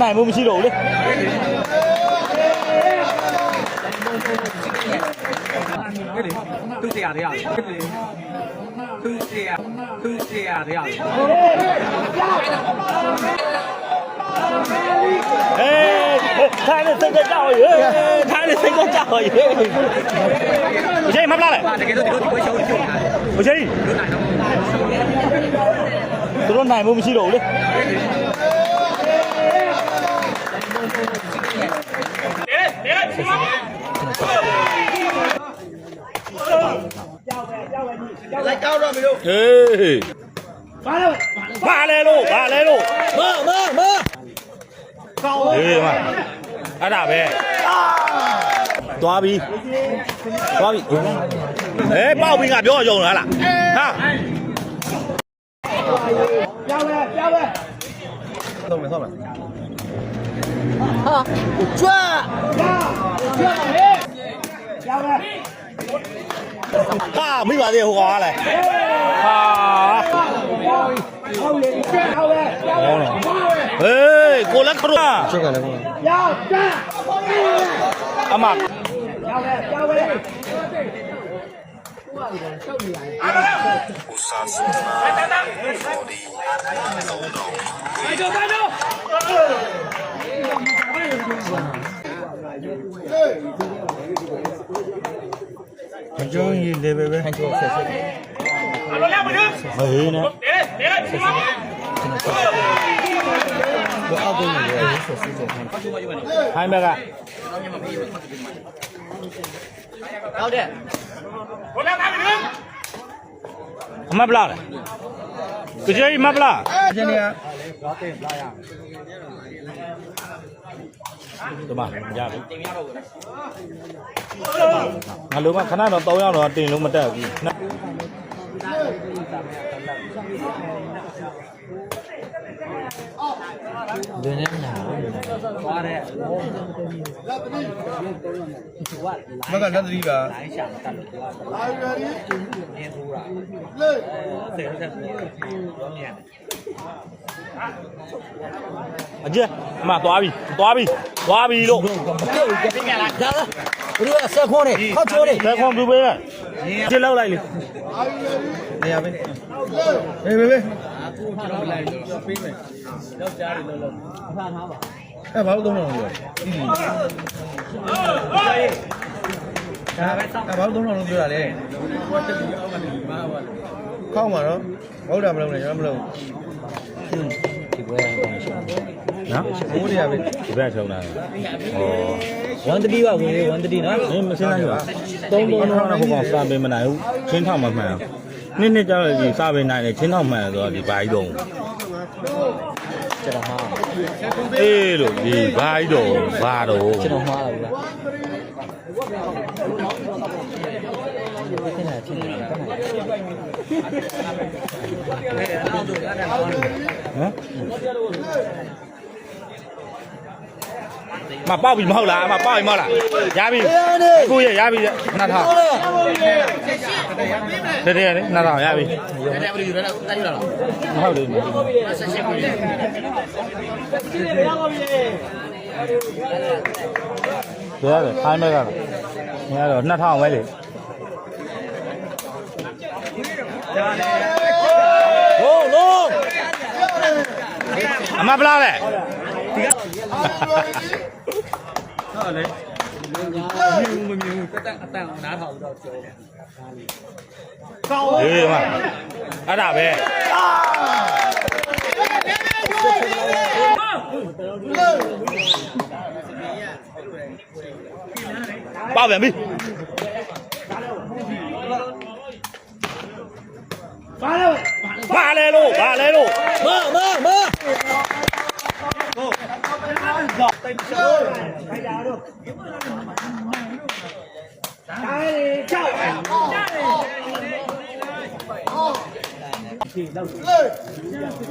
နိုင်မှုမရှိတော့ဘူးလေသူ့တရားတရားသူ့တရားသူ့တရားတရားဟေးထိုင်းနဲ့စိတ်ကြကြောက်ရေထိုင်းနဲ့စိတ်ကြကြောက်ရေအချိန်မပလာလေတကယ် လို့ဒီလိုဒီပွဲရှုံးရှုံးတာအချိန်သူတို့နိုင်မှုမရှိတော့ဘူးလေလိုက်ကြောက်တော့မလို့ဟေးဘာလဲဘာလဲလို့ဘာလဲလို့မမမဟေးမအဲ့ဒါပဲသွားပြီသွားပြီဟေးပေါက်ပြီငါပြောရုံလားလားဟာဆုံးမယ်ဆုံးမယ် ဟာမိပါသေးဟိုကောင်ကလည်းဟာဟုတ်လေဟုတ်လေဟေးကိုလက်ခရချက်ကန်လည်းအမမကျုံးကြီးလေပဲပဲဟန်ချိုဆက်ဆက်ဟေးနဲ့ဘောအောက် ကိုနေတယ်ဆက်ဆက်ဆက်ဟိုင်းဘက်ကဟုတ်တယ်အမပလာလေ ကြည်မပလာအချင်းတွေကဒီမှာရပြီငါလိုမခဏတော့3ရောက်တော့တင်လို့မတက်ဘူး နော်ဒင်းနေညာသွားတဲ့မကလက်သတိကလိုင်းရှာမတက်လို့သူကလာရီရီနင်းထိုးတာလေဆယ်ဆက်ပြီးတော့မြန်အကျအမသွားပြီသွားပြီသွားပြီလို့ပြင်လာဒါလားဘယ်လိုဆက်ခွန်းနေဟောက်ချိုးနေလက်ခွန်ပြပေးမယ်ကျလောက်လိုက်လေနေရပဲ ဟေးဘေဘေအဲဘာလို့သုံးတော့လဲဒီဒီအဲဘာလို့သုံးတော့လို့ပြောတာလဲခေါင်းမှာတော့ဘုရားမလုံးနဲ့ကျွန်တော်မလုံးဒီပွဲကတော့ရှိတယ်နော်ဘိုးတွေကပဲဒီဘက်ချုံလာဩ130ပါဝင်လေ130နော်မင်းမရှင်းနိုင်ဘူးသုံးသုံးတော့ဟိုကောင်စာပေမနိုင်ဘူးချင်းထောက်မမှန် နှစ်နှစ်ကြောက်ဒီစာပေနိုင်တယ်ချင်းထောက်မှန်ဆိုတော့ဒီဘာကြီးတော့ကျွန်တော်မှားအေးလို့ဒီဘာကြီးတော့ဘာတော့ကျွန်တော်မှားလာပြီလားဖြစ်နေတာဖြစ်နေတာတက်နေဟမ် မပေါက်ပြီမဟုတ်လားမပေါက်ပြီမဟုတ်လားရပြီအခုရရပြီနှစ်ထောင်တည်းတည်းနှစ်ထောင်ရပြီမဟုတ်ဘူးဘယ်ရလဲခိုင်းမဲ့ကတော့ငါတော့နှစ်ထောင်ပဲလေဟိုးလုံးအမပလားလေ ဟုတ်လေမြင်မမြင်ဘူးတက်တက်အတန်နားထောင်တော့ကျော်တယ်ဟေးမအဲ့ဒါပဲပေါက်ပြန်ပြီဘာလဲလို့ဘာလဲလို့မမမ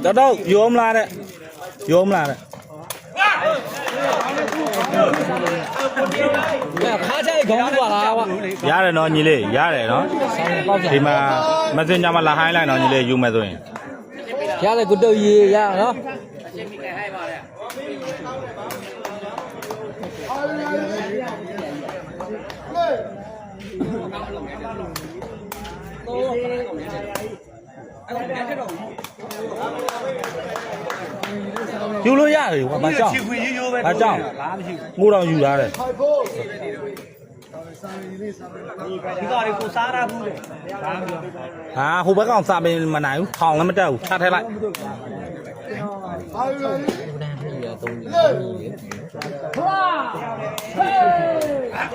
တော့တော့ယောမလားတဲ့ယောမလားတဲ့ကခါချိုက်ခေါင်းပါလားကွာရတယ်နော်ညီလေးရတယ်နော်ပေါက်ကြဒီမှာ messenger မှာလာဟိုင်းလိုက်နော်ညီလေးယူမယ်ဆိုရင်ရတယ်ကုတုတ်ကြီးရနော် ယူလို့ရတယ်ကွာမကြောက်ချီခွေရိုးရိုးပဲအကြောင်းဘာမှမရှိငိုတော်ယူလာတယ်ဘူးဒီကောင်လေးကိုစားရဘူးလေဘာမှမပြောဟာဟိုဘက်ကောင်စာပင်မနိုင်ဘူးထောင်လည်းမတက်ဘူးချထဲလိုက်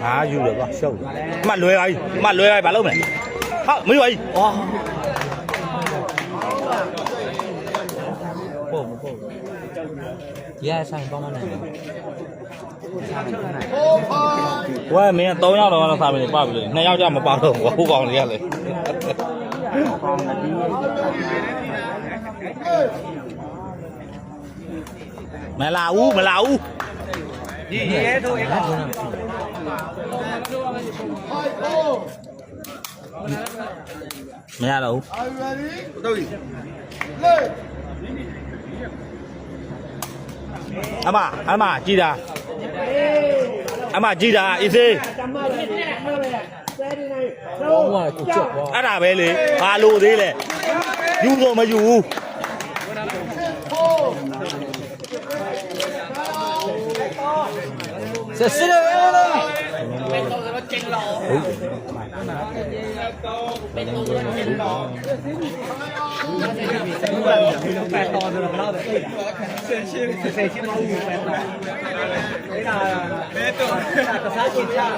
ဟာယူတယ်ကွာရှုပ်တယ်အမလွဲပါပြီအမလွဲပါပြီဘာလုပ်မလဲဟာမယူပါဘူးဩ ပို့မပို့ ဒီကဆိုင်ပေါင်းမနိုင်ဘူးဝဲမင်း3ယောက်တော့စာပင်နေပပြီလေ2ယောက်ကြမပါတော့ဘူးဟိုကောင်လေးကလေမလာဘူးမလာဘူးဒီရဲတို့အဲ့ကောင်မရတော့ဘူး အမအမကြည်တာအမကြည်တာအေးစေးဘောင်းကကိုကြောက်သွားအဲ့ဒါပဲလေဘာလို့သေးလဲယူတော့မယူဘူးဆက်စစ် เป็นตัวเป็นตอนแปดตอนสำหรับเล่าแต่ติดเซชิมเซชิมเราอยู่แปดตอนไม่ได้แม่ตัวแต่ซาชิมยาก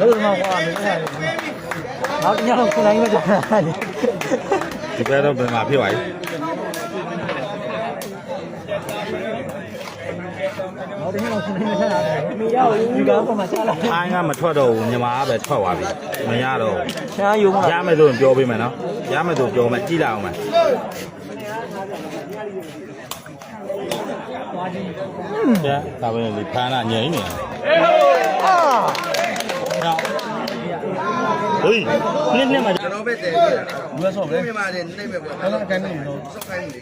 လို့မှဟောမင်းအဲ့ဒါနောက်တစ်ညတော့ခုနိုင်မှကြာတယ်ဒီဘက်တော့ဘယ်မှာဖြစ်ပါလဲနောက်တစ်ညတော့ခုနိုင်မှကြာတယ်မရဘူးဒီကဘက်မှာချလာထိုင်းကမထွက်တော့ဘူးမြန်မာကပဲထွက်သွားပြီမရတော့ဘူးရှားယုံမှာရမယ်ဆိုရင်ပြောပေးမယ်နော်ရမယ်ဆိုပြောမယ်ကြည့်လိုက်အောင်မယ်။ဒါပဲလေဖမ်းတာငြိမ်းနေ။အေးဟော နစ်နစ်မှာကျွန်တော်ပဲတည်ပြတာလူကဆော့ပဲမြန်မာတယ်နေပဲပေါ့အဲ့ဒါကန်နေလို့ဆော့ခိုင်းနေ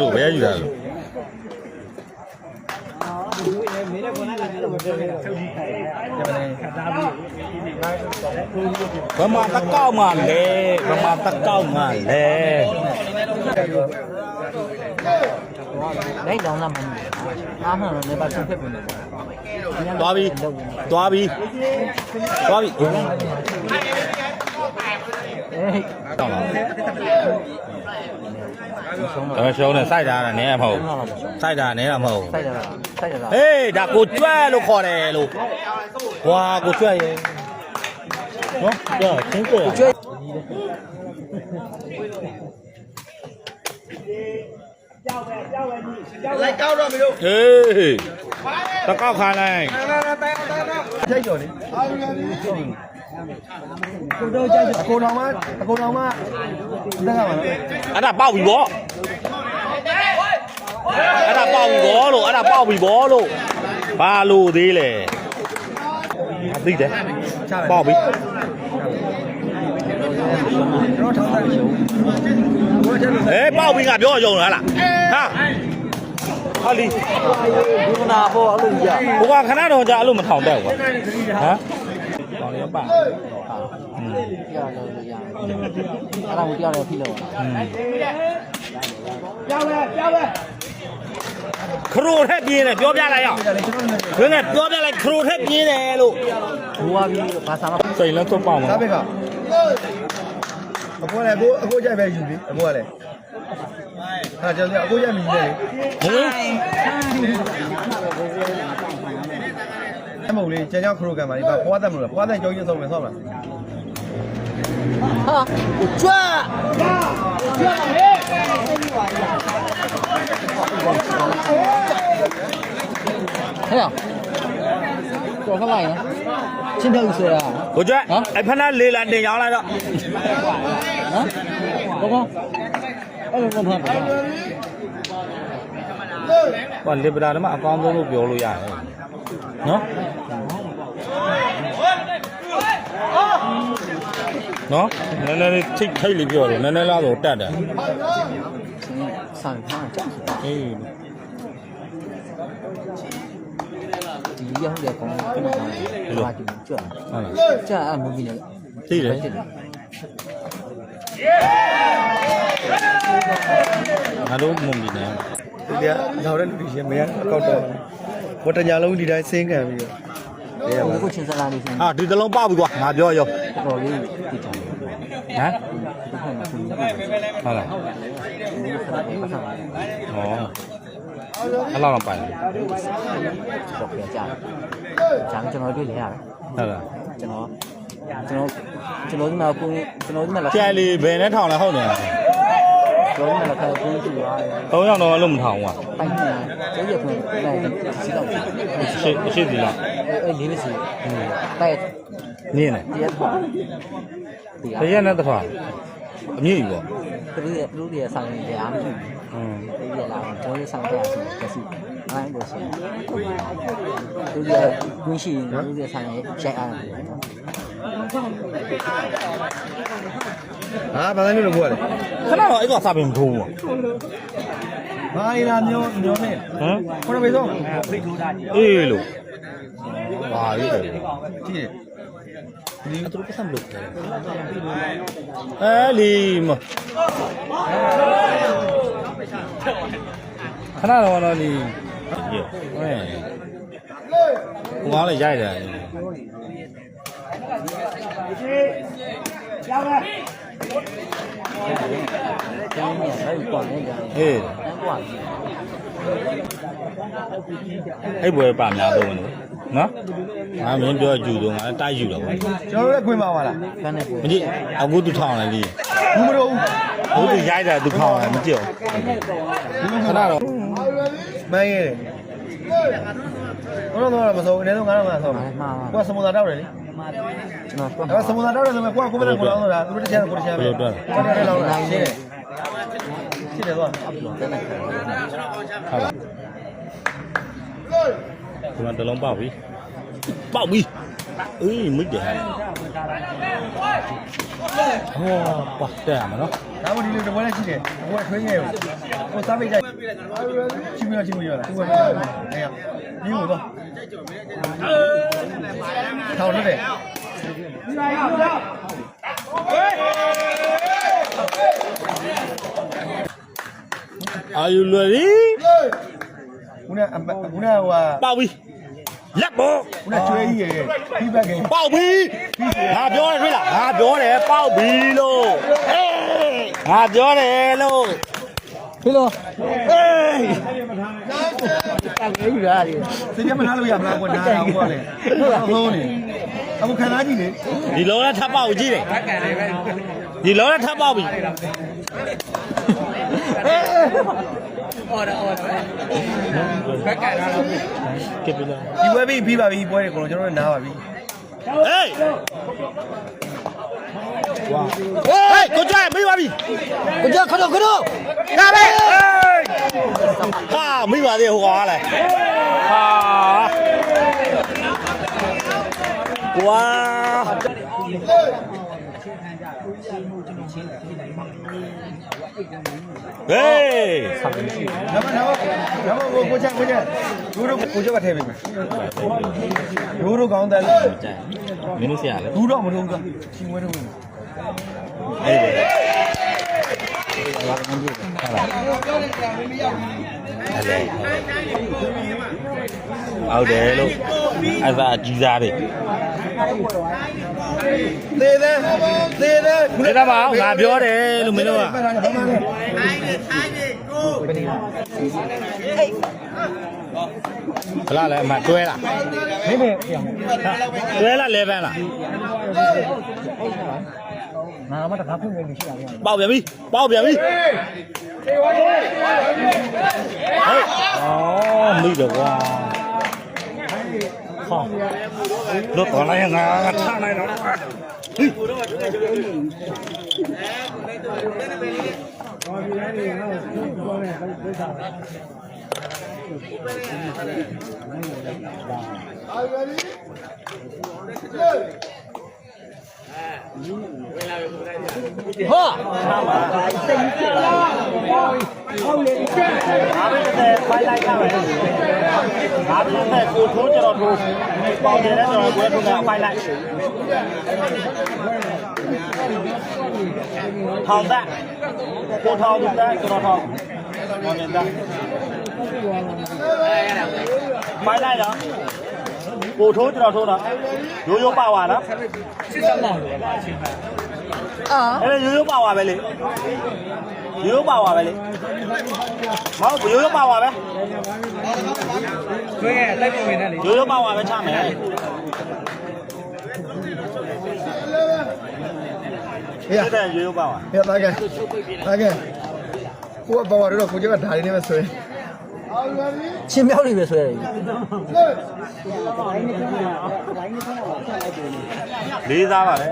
တို့ဘယ်ယူတာလဲဘယ်မှာတကောက်မှလဲဘယ်မှာတကောက်မှလဲ လိုက်တောင်းလာမှမအားမှန်လည်းပါဆက်ဖြစ်ပြီသွားပြီသွားပြီသွားပြီအေးတောင်းလာအဲရှုံးနေစိုက်တာနဲ့မဟုတ်စိုက်တာနဲ့မဟုတ်စိုက်ကြတာစိုက်ကြတာဟေးဒါကိုကျွဲလို့ခေါ်တယ်လို့ဝါကိုကျွဲရဲ့နော်ကြာချင်းကျွဲကျွဲ လိုက်ကောက်တော့မလို့ဟေးတကောက်ခါလိုက်ထိုက်ကျော်လေကိုတော့ကြိုက်အကုန်တော်မအကုန်တော်မတက်ကပါနော်အဲ့ဒါပေါက်ပြီဗောအဲ့ဒါပေါက်ပြီဗောလို့အဲ့ဒါပေါက်ပြီဗောလို့ဘာလို့သေးလဲအသိတယ်ပေါက်ပြီတော့ထောင်းတယ်ဘိုးချက်လို့ဟေးပေါက်ပြီငါပြောရုံလားဟာ ဟာလီဒုက္ခနာပေါ့အဲ့လိုကြီးကဘုကခဏတော့ကြာအဲ့လိုမထောင်တဲ့ကွာဟမ်တော်ရပါပြောင်းလို့ရတယ်အဲ့ဒါကိုပြောင်းတယ်ဖိလို့ပါပြောင်းလဲပြောင်းလဲခရိုထက်ပြင်းတယ်ပြောပြလိုက်ရအောင်ဘယ်နဲ့ပြောပြလိုက်ခရိုထက်ပြင်းတယ်လို့ဘိုးဝါပြီးဘာသာမစိန်လုံးသွတ်ပေါ့မှာဒါပဲကအကိုလည်းအကိုအကိုကြိုက်ပဲယူပြီအကိုကလည်း ဟာကျွန်တော်အကိုကြိုက်မြည်တယ်ဟင်အမဟုတ်လေကျန်ကြောက်ခရိုကန်ပါလေဘာဖွားတယ်မလို့ဖွားတယ်ကြောက်ရွံ့ဆုံးမယ်ဆော့မလားဟဟာကျွတ်ဟဲ့တော်ခလိုက်နော်ချင်းထုတ်ဆိုတာကိုကျွတ်ဟမ်အဲ့ဖက်နဲ့လေးလာတင်ရောင်းလိုက်တော့ဟမ်ဘောကော အဲ့လိုဘောထားဟိုလစ်ပတာတော့အကောင်းဆုံးလို့ပြောလို့ရတယ်နော်နော်နည်းနည်းလေးထိတ်ထိတ်လေးပြောတယ်နည်းနည်းလားတော့တက်တယ်ဆန်ဖားကြအေးဒီရောက်တဲ့ကောင်ကမှဟာဒီကျွတ်ဟုတ်လားကြာအမှုကြီးနဲ့သိတယ် ငါတို့မုံဒီနေဒီကနောက်တဲ့လူတွေရှင်မရအကောက်တော့ဝတ္တညာလုံးဒီတိုင်းစင်းခံပြီးတော့ဟိုကိုချင်းစလာလေးဆိုဟာဒီတလုံးပေါက်ပြီကွာငါပြောရောတော်လေးတိချာဟမ်ဒီဖက်မှာသူနေတယ်ဟုတ်လားဒီဖက်မှာပတ်ဆောင်ဩအဲ့လောက်တော့ပိုင်တယ်တော့ပြကြတယ်။ဂျန်ကျွန်တော်တွေ့လေရတယ်ဟုတ်လား။ကျွန်တော် ကျွန်တော်ကျွန်တော်ဒီမှာကိုကျွန်တော်ဒီမှာလက်ကျန်လီဘယ်နဲ့ထောင်လဲဟုတ်နေလားကျွန်တော်ဒီမှာလက်ခါကိုကြည့်ရတယ်သုံးယောက်တော့လို့မထောင်ဘူး။ပိုက်နေတာကျရခွင့်လိုက်စီတော့ရှေ့ရှေ့ဒီလားအဲလေးလေးစီတိုက်နင်းနေတရက်ပါဒီတရက်နဲ့တစ်ခါအမြင့်ကြီးပေါ့သူရဲ့သူရဲ့ဆောင်ရည်အားမရှိอืมဘူး။ဒီလာတော့ကျွန်တော်ဆောင်ရည်ဆိုကစီအိုင်းလို့ဆိုသူရဲ့ဝင်းရှိသူရဲ့ဆောင်ရည်ရိုက်အားတယ် ဟာဘာသာမျိုးလို့ပြောတယ်ခဏတော့အဲ့ကစာပင်မထိုးဘူးဘာရလာမျိုးမျိုးနဲ့ဟမ်ခေါ်ပေးဆုံးအေးလို့ပါရေးတယ်ကြည့်တယ်ဒီအတူပတ်စံလို့အဲလီမခဏတော့တော့လီရေဟဲ့ဘုရားလည်းရိုက်တယ် ကြောက်ပါကျောင်းမှာလိုက်ပါနေကြတယ်ဟေးတော့ကွာအဲ့ဘွယ်ပါများဆုံးလို့နော်ငါမင်းပြောအကျူဆုံးငါတိုက်ယူတော့ဗျကျွန်တော်လည်းခွင့်ပါပါလားခန်းနဲ့ကိုမကြည့်အခုသူထောင်းလိုက်လေဘူးမလို့ဘူးသူရိုက်တာသူထောင်းလိုက်မကြည့်ဘူးခဏတော့မင်းရဲ့ဘယ်ကတော့တော့မဆုံးအနည်းဆုံး9000မှဆုံးမှာကိုကစမူတာတောက်တယ်လေ င်းတာရှင်းတယ်ရှင်းတယ်ကွာတက်နေတယ်ဟုတ်လားဒီမှာတလုံးပေါက်ပြီပေါက်ပြီ အေးမိတယ်ဟောပတ်တယ်မနော်ဒါမှဒီလိုတပွဲနဲ့ရှိတယ်တပွဲထွေးငယ်ကိုစားပိတ်ကြချင်းမရချင်းမရလားသူကအဲ့ရပြီးလို့တော့ထောင်လို့တယ် Are you ready ခုနကခုနကဟိုကပေါက်ပြီ လက်ပေါ်ခုနကျွေးကြီးရဲ့ပြီးဘက်ကပေါက်ပြီငါပြောတယ်တွေ့လားငါပြောတယ်ပေါက်ပြီလို့အေးငါပြောတယ်လို့ဖေလို့အေးတက်နေယူရတယ်စိတ်ရမထားလို့ရမလားကွာနားတော့ကွာလေဟုတ်ဟုတ်နေအခုခံစားကြည့်လေဒီလုံးနဲ့ထပ်ပေါက်ကြည့်တယ်ဒီလုံးနဲ့ထပ်ပေါက်ပြီအော် တော့အော်တော့ဘက်ကထားတော့ကစ်ပြီလားဒီပွဲပြီးပြီးပါပြီပွဲတွေကတော့ကျွန်တော်တို့နားပါပြီဟေးဝါဟေးကိုကြိုင်မိပါပြီကိုကြခတော့ခတော့ဒါပဲဟေးဟာမိပါသေးဟိုကွာလေဟာဝါ ဟေးဆောင်းရှိဒါမှတော့ဒါမှကိုကိုချက်ကိုချက်ဒူးတို့ကိုချက်ကထည့်ပေးမယ်ဒူးတို့ကောင်းတယ်လို့မင်းတို့ဆရာလေဒူးတော့မထုံးကချင်းဝဲတော့ဝင်အဲ့ဒီဘာမှမကြည့်ဘူးဟု တ်လားဟုတ်တယ်လို့အဲ့ဒါအကြီးစားတွေသေးတယ်သေးတယ်ဒီတော့မငါပြောတယ်လို့မင်းတို့ကဘာမှလဲဘယ်နေလဲဘလားလဲအမတွဲလားမင်းမပြောင်းတွဲလားလဲပန်းလား ငါမှတခါဖွင့်နေရှိတာဗျာပေါက်ပြန်ပြီပေါက်ပြန်ပြီဟေးအော်မိတော့ကွာဟောလို့တော်လိုက်ငါထားနိုင်တော့ဟောအားပဲတဲ့ဖိုင်လိုက်ကြမယ်အားပဲတဲ့ကိုထိုးကြတော့ထိုးပေါက်တယ်တဲ့တော့ဝဲထိုးတာဖိုင်လိုက်ထောင်တဲ့ ကိုထောင်တဲ့ကျွန်တော်ထောင်ဟောနေတာဖိုင်လိုက်တော့ ကိုထိုးကြတော့ထိုးတာရိုးရိုးပါဝါနော်အာအဲ့ဒါရိုးရိုးပါဝါပဲလေရိုးရိုးပါဝါပဲလေမဟုတ်ရိုးရိုးပါဝါပဲတွဲရလိုက်ပြဝင်တယ်လေရိုးရိုးပါဝါပဲချမယ်ဟေးစစ်တဲ့ရိုးရိုးပါဝါဟေးသားကသားကကိုကဘာဝရတော့ကိုကျကဓာရီနေမဆွဲ ချင်းမြောက်နေပဲဆွဲတယ်လေးစားပါလေ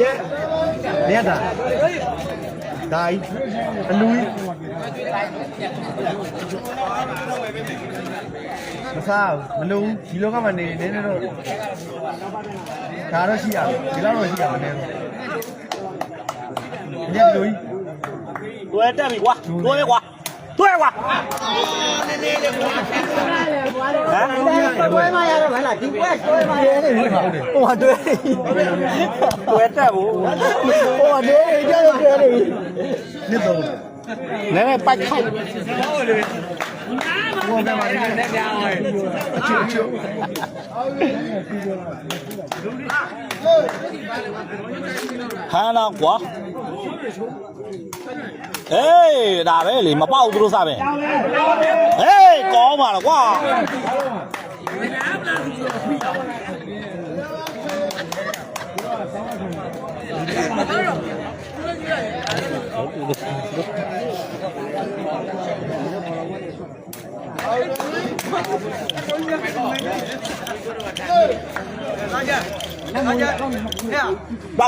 ရဲရဲတာဓာရီအလူကြီးမစားမလုံးဒီလောကမှာနေနေနေတော့ဒါတော့ရှိရတယ်ဒီလောက်တော့ရှိရမနေဘူး ညက်လူကြီးတွဲတက်ပြီကွာတွဲကွာတွဲကွာဟမ်ပွဲမရတော့မလားဒီပွဲပွဲမရနေပြီဟိုဟာတွဲတွဲတက်ဘူးဟိုဟာတွဲကြတော့တွဲနေပြီနှစ်တော့နည်းနည်းပိုက်ခိုက် ဘောကမှာနေနေပြောင်းတယ်အချိုအချိုဟမ်းတော့ကွာအေးဒါပဲလေမပေါက်သူတို့စားပဲဟေးကောင်းပါလားကွာပေါက်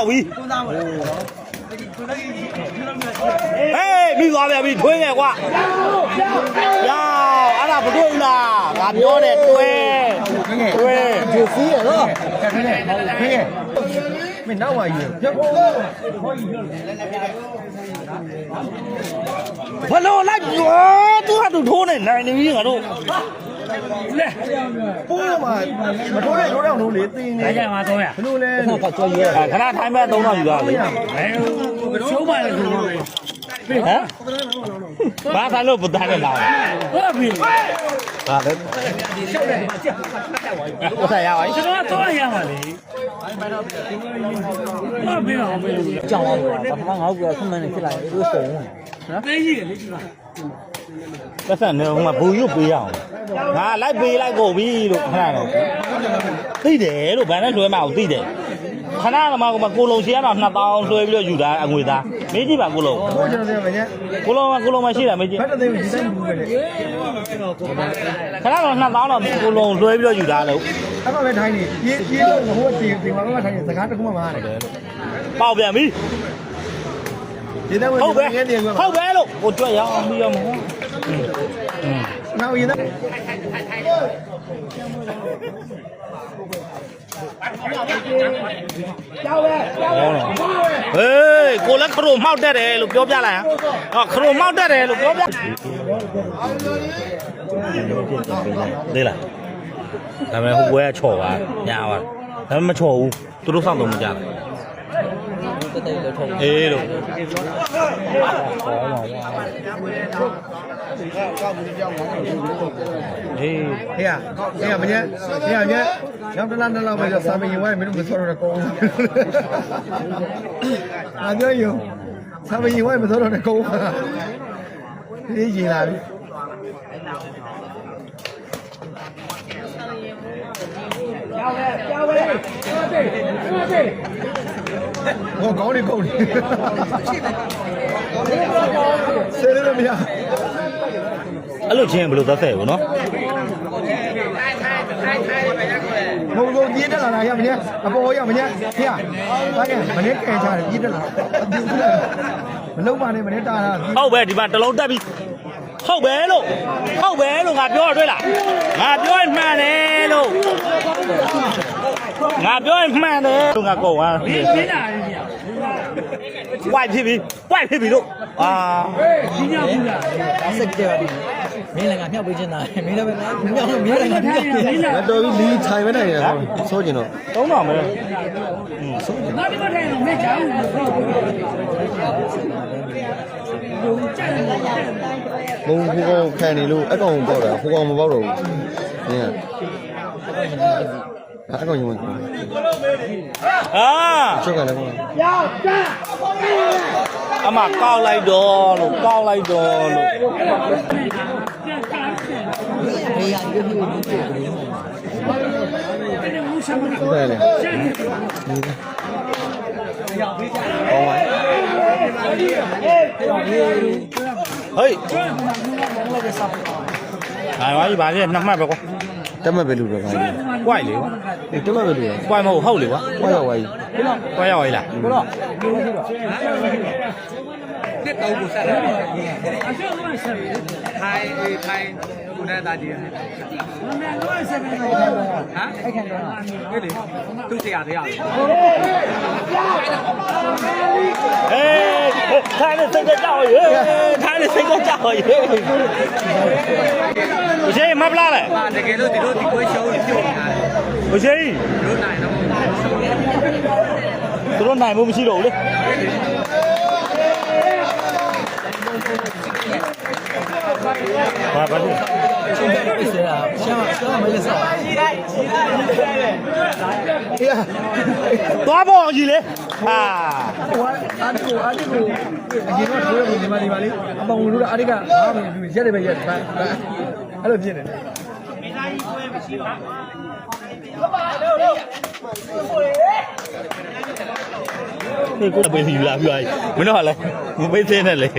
ပြီဟေးပြီးသွားပြန်ပြီထွေးငယ်ကွာယောအဲ့ဒါမတွေ့ဘူးလားငါပြောတယ်တွဲတွဲဒီစီးရတော့ကဲခဲခဲခဲမင်းနောက်ပါယူပြော ဘလို့လိုက်ပြောသူကသူထိုးနေနိုင်နေပြီငါတို့လဲပိုးမှာမထိုးတဲ့ရိုးတော့လို့လေတင်းနေဒါကြမှာတော့ရဘလို့လဲခါခါကြော်ရဲခဏထိုင်းမဲ့သုံးတော့ယူသွားလေအဲချိုးပါလေဆိုတော့ ဟမ်ဘာသာလို့ပဒနဲ့လာဟုတ်ပြီဘာလဲဥစားရပါကျွန်တော်တော့ရမှာလေဘာပြအောင်ပဲလို့ကြောင်အောင်ဘာမှငါ့ကိုခုမှန်းနေဖြစ်လာတယ်လို့ဆိုရင်နော်သိကြီးလေဒီမှာပတ်စံနေဟိုမှာဘူရွတ်ပေးရအောင်ငါလိုက်ပေးလိုက်ကုန်ပြီလို့ခဏတော့သိတယ်လို့ဗန်နဲ့လွှဲမအောင်သိတယ် ခဏတော့မှကိုလုံစီကတော့2000လွှဲပြီးတော့ယူတာအငွေသားမေးကြည့်ပါကိုလုံဘိုးကျွန်တော်ပြောမညက်ကိုလုံကကိုလုံမရှိတာမေးကြည့်ဘတ်တဲ့ဒီတိုင်းဘူးပဲလေခဏတော့2000တော့ကိုလုံလွှဲပြီးတော့ယူတာလို့အဲ့မှာပဲထိုင်းနေပြေးပြေးတော့ဟိုကတီဒီမှာကထိုင်းနေစကားတခုမှမအားတယ်ပေါက်ပြန်ပြီဒီတဲ့ဝင်ဟုတ်ပဲငယ်နေကွာဟုတ်ပဲလို့ကိုတွေ့ရအောင်ပြီးရမှာอืมနောက်ရင်တော့ ဟောနော်ဟေးကိုလည်းခရိုမောက်တက်တယ်လို့ပြောပြလိုက်ဟမ်ဟောခရိုမောက်တက်တယ်လို့ပြောပြသေးလားဒါပေမဲ့ဟိုဘွဲကချော်ပါညာပါဒါပေမဲ့မချော်ဘူးသူတို့စောင့်တော့မကြဘူးတက်တက်လို့ထုံးအေးလို့ဟောပါ အေးဟေးရဟေးရမညက်ဟေးရညက်နောက်တစ်လားတစ်လားပဲစာမရင်ဝိုင်းမင်းတို့မစောတော့ကောင်းအားပြောယူစာမရင်ဝိုင်းမစောတော့ကောင်းဒီရင်လာပြီဟောကောင်းနေကောင်းနေဆယ်လို့မရ အဲ့လိုချင်းဘယ်လိုသက်သက်ဘူးနော်ဘုံဘုံပြေးတက်လာတာရမင်းအပေါ်ရမင်းဖေးဘာကမင်းကဲချတယ်ပြေးတက်လာမလုံးပါနဲ့မင်းတာတာဟုတ်ပဲဒီမှာတစ်လုံးတက်ပြီးဟုတ်ပဲလို့ဟုတ်ပဲလို့ငါပြောရတွေ့လားငါပြောရင်မှန်တယ်လို့ငါပြောရင်မှန်တယ်လို့ငါကုန်သွားပြီဝိုက်ဖြစ်ပြီဝိုက်ဖြစ်ပြီလို့အာစိတ်တယ် မင်းလည်းငါမြောက်ပေးချင်တာမင်းလည်းပဲမြောက်လို့မင်းလည်းငါမြောက်ပေးချင်တာမတော်ပြီလီထိုင်မနိုင်ရဆိုကျင်တော့သုံးတော့မယ်ဘုံဟိုကောင်ခံနေလို့အကောင်ပေါက်တာဟိုကောင်မပေါက်တော့ဘူးနင်းကအကောင်ယူမအာချက်ကလည်းကောအမကောက်လိုက်တော့လို့ကောက်လိုက်တော့လို့ ဘေးရပြပြပြပြပြဒီကလည်းအော်ဝိုင်းဟေးအာဝါကြီးဗာလေနှစ်မှတ်ပဲကွာတက်မဲ့ပဲလူတော့ခိုင်းကွိုက်လေကွာတယ်တက်မဲ့ပဲလူရကွိုက်မဟုတ်ဟုတ်လေကွာဝါရောက်ဝါကြီးကွိုက်ရောက်ရည်လားတစ်တော့ကိုဆက်တယ်ထိုင်ထိုင် ကိုနဲ့တာကြီးဟမ်အဲ့ခံတော့ဟဲ့လေသူ့ဆရာတရားဟေးထိုင်နေစိတ်ကြောက်ရေထိုင်နေစိတ်ကြောက်ရေဘုရားမပလားလေပါတကယ်လို့ဒီလိုဒီပွဲရှုံးပြုတ်နေတာဘုရားလို့နိုင်တော့သူတို့နိုင်မှုမရှိတော့ဘူးလေဘာဘာလို့ပြစ်စရာရှ မ်းရှမ်းမလေးစားအေးသွားပေါ်အောင်ကြီးလေဟာဟိုအာဒီကိုအာဒီကိုအရင်ကထိုးရဘူးဒီမှာဒီမှာလေးအပေါင်လို့အာဒီကဘာမှမဖြစ်ရက်တယ်ပဲရက်တယ်အဲ့လိုဖြစ်နေတယ်ဒီကိုပေးစီလာပြီးမင်းတို့ကလည်းမပေးသေးနဲ့လေ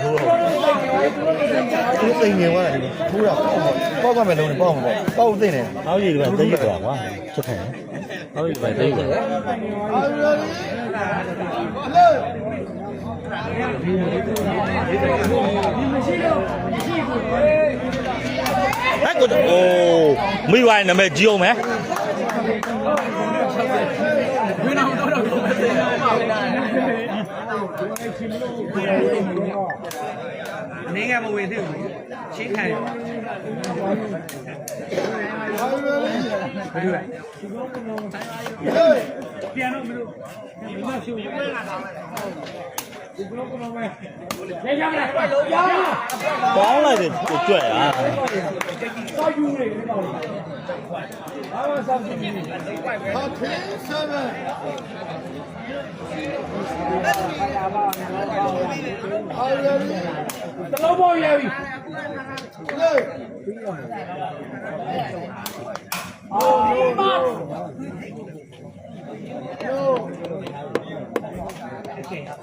သူသိနေသွားတယ်ထူးတော့ပေါက်ကမဲ့လုံးနဲ့ပေါက်မှာပေါ့ပေါက်သိနေဟောကြီးဒီကသိရကွာကွာချက်ခံဟောကြီးပဲသိရဟဲ့ကိုအိုးမိဝိုင်းနာမည်ကြီးအောင်မယ်အနေ ငယ်မဝင်သေးဘူးချင်းခံရဘယ်လိုလဲပေါင်းလိုက်တယ်ကြွက်อ่ะရှမ်းစိတ်တက်ကြပါပြီတက်တော့ကညံ့ယူလို့မယူတက် တော့ဟေးရရဟေးငါစီမလို့စိတ်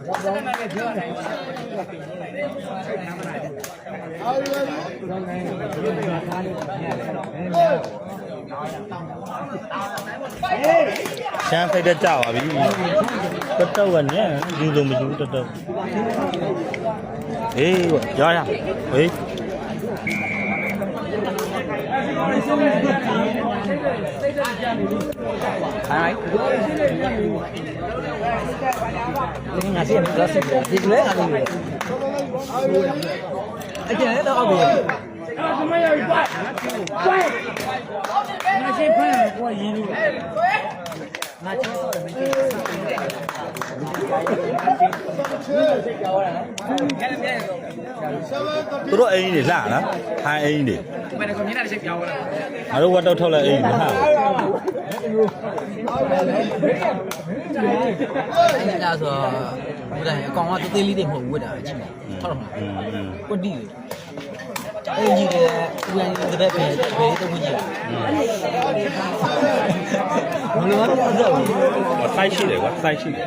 တယ်ဒီလေ sáng thấy đất chảo à bị đất trâu gần nhé, dù dùng mình cũng đất trâu ê rồi à ê Hai. Ini ngasih yang kelas 11 lagi. Aja itu obeng. 那先拍，我引路。 ငါချင်းဆော့တယ်မင်းချင်း သူတို့အိမ်ကြီးတွေလှနော်ဟိုင်းအိမ်ကြီးတွေ မင်းကမြင်တာချက်ပြောင်းလာ ငါတို့ဝတ်တော့ထုတ်လိုက်အိမ်ကြီးမလှ အဲ့ဒါဆိုဘုရားအကောင်ကတေးသေးလေးတွေမဟုတ်ဝတ်တာကြည့်ဟုတ်လား อืม ကွတ်တီ အဲ့ဒီလေဦးရင်းတပည့်ပဲဘယ်တော့ဝင်ကြည့်ဘယ်လိုမှမပြောဘူးဟော site ရှိတယ်ကွာ site ရှိတယ်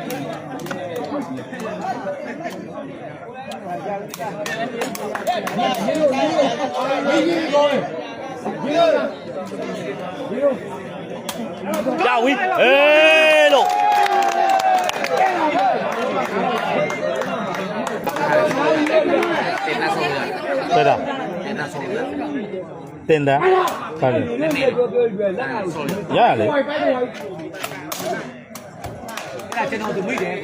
ကြာဝီအေးလို့တင်နာဆော့ရတဲ့တာတင်နာဆော့ရတ င်တာဟုတ်တယ်ရရလေအဲ့ဒါကျွန်တော်သူမိတယ်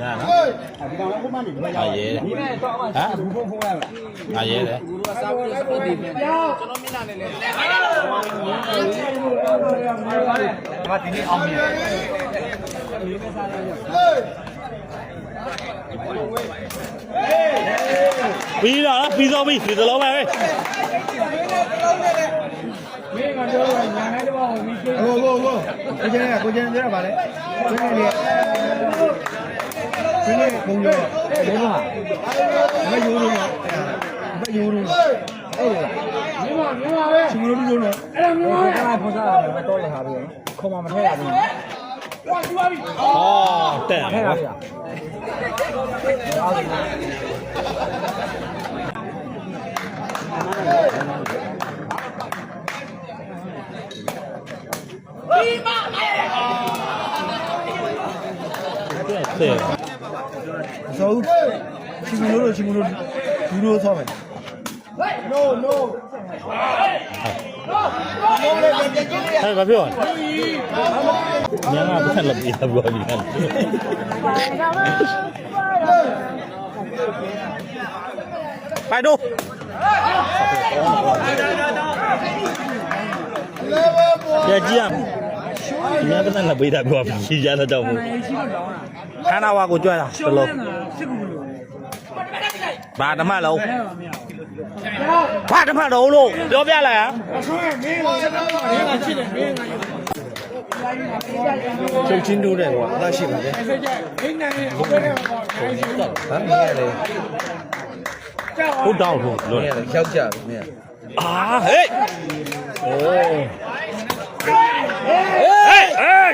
ရနော်ဒီကောင်လည်းခုမှနေဒီမှာရရဲဟမ်ဘူးဖုန်းဖုန်းရလားရရဲတယ်ငါဒီနေ့အောင်မြင် ပြီးတော့နော်ပြီးတော့ပြီးဒီသလုံးပဲဟဲ့ဟိုဟိုဟိုကိုကျင်းကကိုကျင်းပြောတာဗာလေကိုကျင်းလေကျင်းလေဘုံရောဘယ်မှာမယူလို့မယူလို့အဲ့ဒါမြင်ပါမြင်ပါပဲချီလို့လို့နော်အဲ့ဒါမြင်ပါပဲအဲ့ဒါပုံစံကမတော်လေဟာပြီခေါ်မှမထဲရဘူးဩတဲ့ထဲရကွာပြီ တဲ့ဆိုချီလို့လို့ချီလို့ယူလို့ဆောက်မယ်ဟဲ့ဘာပြောညငါဘယ်လက်ပြီးတော့ပြောပြီးတယ် ไปดูကြကြည့်ရမြတ်တဲ့လက်ပေးတာပြောပြီးရတဲ့တော့ဘူးခန္ဓာဝါကိုကြွတာတလုံးဘာဓမ္မလုံးဘာဓမ္မလုံးလို့ပြောပြလိုက်ဟာ ချု ပ်ချင်းတိုးတယ်ကွာအသက်ရှိပါလေဟမ်မင်းလေ ဟုတ်တော့ဟုတ်လို့ မင်းလေရောက်ကြပြီမင်း အာဟေးโอ้เฮ้ยเฮ้ย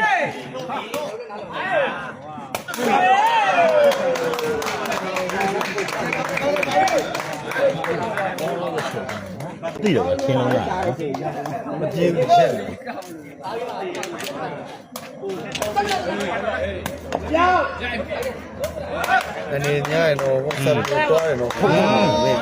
တိတယ်ချင်းလုံးရမပြေဘူးချက်တယ်အနေညရတော့ဝတ်ဆက်ကိုတွားရတော့ခုံးမှာပဲ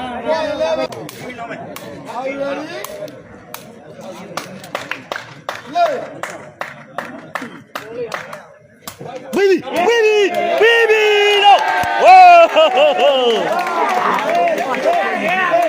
ဝီးဝီးဝီးဝီးလို့ဝိုး